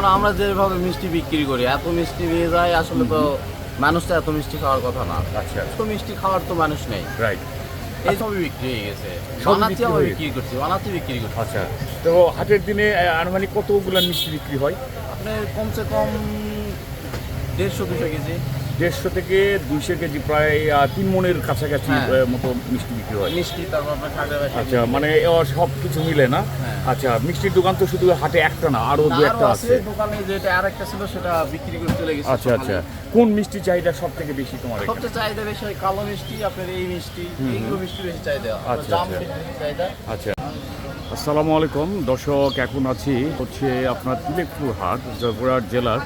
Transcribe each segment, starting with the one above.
মানে আমরা যেভাবে মিষ্টি বিক্রি করি এত মিষ্টি নিয়ে যায় আসলে তো মানুষটা তো এত মিষ্টি খাওয়ার কথা না। আচ্ছা এত মিষ্টি খাওয়ার তো মানুষ নেই। রাইট এই সবই বিক্রি হয়ে গেছে। বিক্রি আমরা বিক্রি করছি বানাতে বিক্রি করছি। আচ্ছা তো হাটের দিনে আনুমানিক কতগুলো মিষ্টি বিক্রি হয়? আপনার কমসে কম দেড়শো দুশো কেজি। দেড়শো থেকে দুইশো কেজি প্রায় তিন মনের কাছাকাছি হ্যাঁ। মতো মিষ্টি বিক্রি হয়। মিষ্টি আচ্ছা মানে সব কিছু মিলে না? হ্যাঁ। আচ্ছা মিষ্টির দোকান তো শুধু হাটে একটা না আরও দু একটা আছে। দোকানে যেটা আরেকটা ছিল সেটা বিক্রি করে চলে গেছে আচ্ছা আচ্ছা। কোন মিষ্টি চাহিদা সব থেকে বেশি তোমার সবচেয়ে চাহিদা বেশি হয় কালো মিষ্টি আপনার এই মিষ্টি এইগুলো মিষ্টি বেশি চাহিদা আচ্ছা, আচ্ছা। চাহিদা। আচ্ছা। আসসালামু আলাইকুম দর্শক এখন আছি হচ্ছে আপনার তিলেকপুর হাট জয়পুরহাট জেলার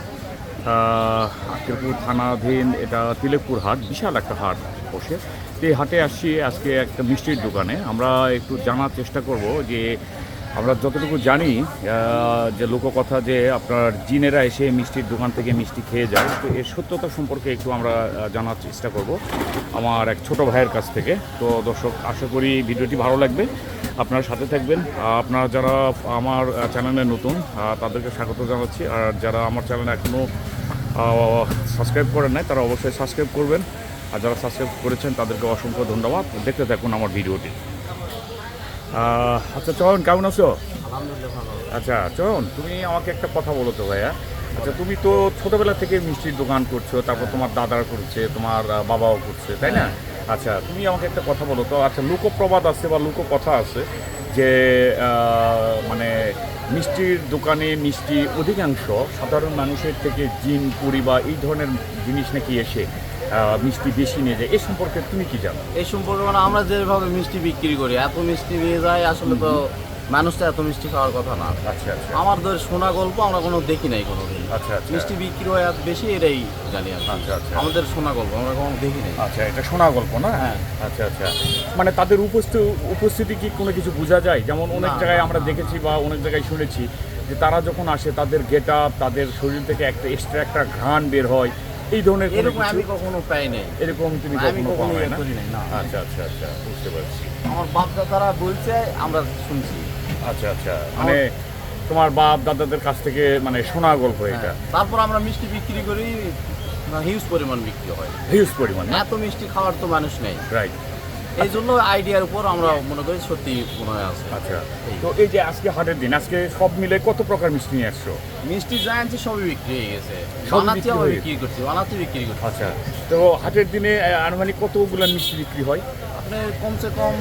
আক্কেলপুর থানাধীন এটা তিলেকপুর হাট, বিশাল একটা হাট বসে। তো এই হাটে আসছি আজকে একটা মিষ্টির দোকানে। আমরা একটু জানার চেষ্টা করব যে আমরা যতটুকু জানি যে লোককথা যে আপনার জিনেরা এসে মিষ্টির দোকান থেকে মিষ্টি খেয়ে যায়, তো এর সত্যতা সম্পর্কে একটু আমরা জানার চেষ্টা করব আমার এক ছোট ভাইয়ের কাছ থেকে। তো দর্শক, আশা করি ভিডিওটি ভালো লাগবে। আপনারা সাথে থাকবেন। আপনারা যারা আমার চ্যানেলে নতুন তাদেরকে স্বাগত জানাচ্ছি। আর যারা আমার চ্যানেলে এখনও সাবস্ক্রাইব করেন নাই তারা অবশ্যই সাবস্ক্রাইব করবেন। আর যারা সাবস্ক্রাইব করেছেন তাদেরকে অসংখ্য ধন্যবাদ। দেখতে থাকুন আমার ভিডিওটি। আচ্ছা চয়ন কেমন আছো? ভালো আচ্ছা চয়ন তুমি আমাকে একটা কথা বলো তো ভাইয়া। আচ্ছা তুমি তো ছোটোবেলা থেকে মিষ্টির দোকান করছ তারপর তোমার দাদারা করছে তোমার বাবাও করছে তাই না? আচ্ছা তুমি আমাকে একটা কথা বলো তো। আচ্ছা লোকপ্রবাদ আছে বা লোককথা আছে যে মানে মিষ্টির দোকানে মিষ্টি অধিকাংশ সাধারণ মানুষের থেকে জিন পুরি বা এই ধরনের জিনিস নাকি এসে মিষ্টি বেশি নিয়ে যায়। এ সম্পর্কে তুমি কি জানো? এই সম্পর্কে মানে আমরা যেভাবে মিষ্টি বিক্রি করি এত মিষ্টি নিয়ে যায় আসলে তো মানুষ তো এত মিষ্টি খাওয়ার কথা না। আচ্ছা আচ্ছা। আমার ধর শোনা গল্প আমরা কোনো দেখি নাই কোনোদিন। আচ্ছা আচ্ছা। মিষ্টি বিক্রি হয় আর বেশি এটাই জানি আচ্ছা আচ্ছা। আমাদের শোনা গল্প আমরা কখনো দেখি নাই। আচ্ছা এটা শোনা গল্প না? হ্যাঁ। আচ্ছা আচ্ছা। মানে তাদের উপস্থিতি উপস্থিতি কি কোনো কিছু বোঝা যায়? যেমন অনেক জায়গায় আমরা দেখেছি বা অনেক জায়গায় শুনেছি যে তারা যখন আসে তাদের গেট আপ তাদের শরীর থেকে একটা এক্সট্রা একটা ঘ্রাণ বের হয়। এই ধরনের কোনো এরকম আমি কখনো পাই নাই। এরকম তুমি আমি কখনো পাও ইয়ে না। আচ্ছা আচ্ছা আচ্ছা। বুঝতে পারছি। আমার বাপ দাদারা বলছে আমরা শুনছি। আচ্ছা আচ্ছা। মানে তোমার বাপ দাদাদের কাছ থেকে মানে শোনা গল্প এটা। হ্যাঁ। তারপর আমরা মিষ্টি বিক্রি করি হিউজ পরিমাণ বিক্রি হয়। হিউজ পরিমাণ না? এত মিষ্টি খাওয়ার তো মানুষ নেই। রাইট এই জন্য আইডিয়ার উপর আমরা মনে করি সত্যি মনে হয় আছে। আচ্ছা। তো এই যে আজকে হাটের দিন আজকে সব মিলে কত প্রকার মিষ্টি নিয়ে আসছো? মিষ্টি যা আনছি সবই বিক্রি হয়ে গেছে। বানাতে আমরা বিক্রি করছি বানাতে বিক্রি করছি। আচ্ছা। তো হাটের দিনে আনুমানিক কতগুলো মিষ্টি বিক্রি হয়? আপনার কমসে কম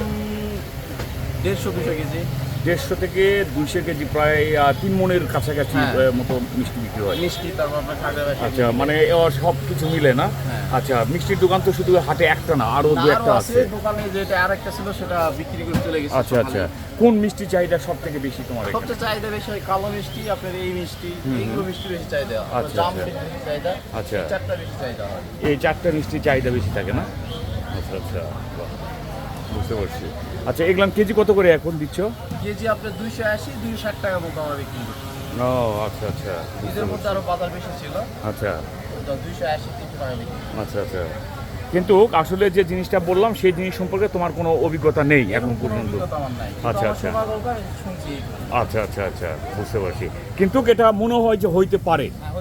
দেড়শো দুশো কেজি। দেড়শো থেকে দুইশো কেজি প্রায় তিন মনের কাছাকাছি হ্যাঁ। মতো মিষ্টি বিক্রি হয়। মিষ্টি আচ্ছা মানে সব কিছু মিলে না? হ্যাঁ। আচ্ছা মিষ্টির দোকান তো শুধু হাটে একটা না আরও দু একটা আছে। দোকানে যেটা আরেকটা ছিল সেটা বিক্রি করে চলে গেছে আচ্ছা আচ্ছা। কোন মিষ্টি চাহিদা সব থেকে বেশি তোমার সবচেয়ে চাহিদা বেশি হয় কালো মিষ্টি আপনার এই মিষ্টি এইগুলো মিষ্টি বেশি চাহিদা আচ্ছা, আচ্ছা। এই চারটা বেশি চাহিদা হয়। এই চারটা মিষ্টি চাহিদা বেশি থাকে না? আচ্ছা আচ্ছা। বুঝতে পারছি। আচ্ছা এগুলাম কেজি কত করে এখন দিচ্ছ? কেজি আপনার দুইশো আশি দুইশো ষাট টাকা মতো আমরা বিক্রি করছি। ও আচ্ছা আচ্ছা ঈদের মধ্যে পারছি। আরও বাজার বেশি ছিল। আচ্ছা। দুইশো আশি তিনশো টাকা বিক্রি আচ্ছা আচ্ছা। কিন্তু আসলে যে জিনিসটা বললাম সেই জিনিস সম্পর্কে তোমার কোনো অভিজ্ঞতা নেই এখন পর্যন্ত। আচ্ছা, আচ্ছা। আচ্ছা আচ্ছা আচ্ছা বুঝতে পারছি। কিন্তু এটা মনে হয় যে হইতে পারে। হ্যাঁ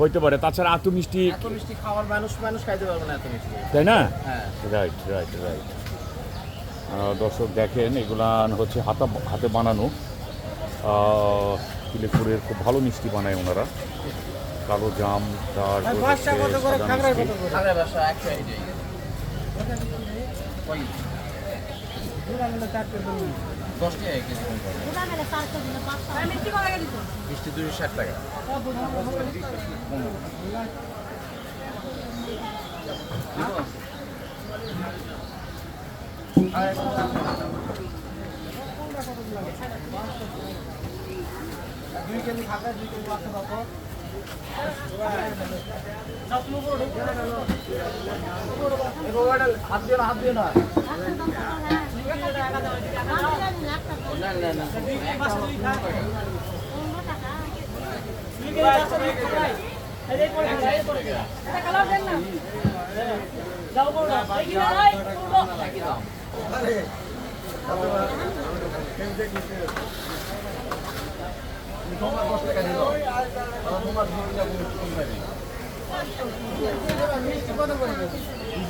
হইতে পারে। তাছাড়া এত মিষ্টি মিষ্টি খাওয়ার মানুষ মানুষ খাইতে পারবে না এত মিষ্টি। তাই না? হ্যাঁ। রাইট রাইট রাইট দর্শক দেখেন এগুলা হচ্ছে হাতা হাতে বানানো। তিলেপুরের খুব ভালো মিষ্টি বানায় ওনারা। কালো জাম তার। মিষ্টি। দুশো ষাট টাকা। দুই কেজি খাগড়া দুই কেজি মাছ খাব হাত দিও না হাত দিও না না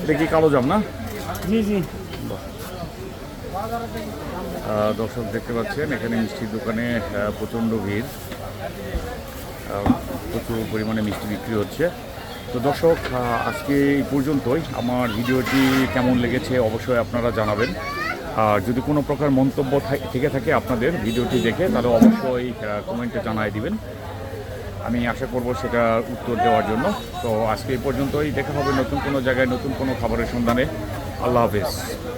এটা কি কালো জাম না? জি দর্শক দেখতে পাচ্ছেন এখানে মিষ্টির দোকানে আহ, প্রচণ্ড ভিড়। প্রচুর পরিমাণে মিষ্টি বিক্রি হচ্ছে। তো দর্শক আজকে এই পর্যন্তই। আমার ভিডিওটি কেমন লেগেছে অবশ্যই আপনারা জানাবেন। আর যদি কোনো প্রকার মন্তব্য থাক- থেকে আপনাদের ভিডিওটি দেখে, তাহলে অবশ্যই কমেন্টে জানাই দিবেন। আমি আশা করব সেটা উত্তর দেওয়ার জন্য। তো আজকে এই পর্যন্তই। দেখা হবে নতুন কোনো জায়গায় নতুন কোনো খাবারের সন্ধানে। আল্লাহ হাফেজ।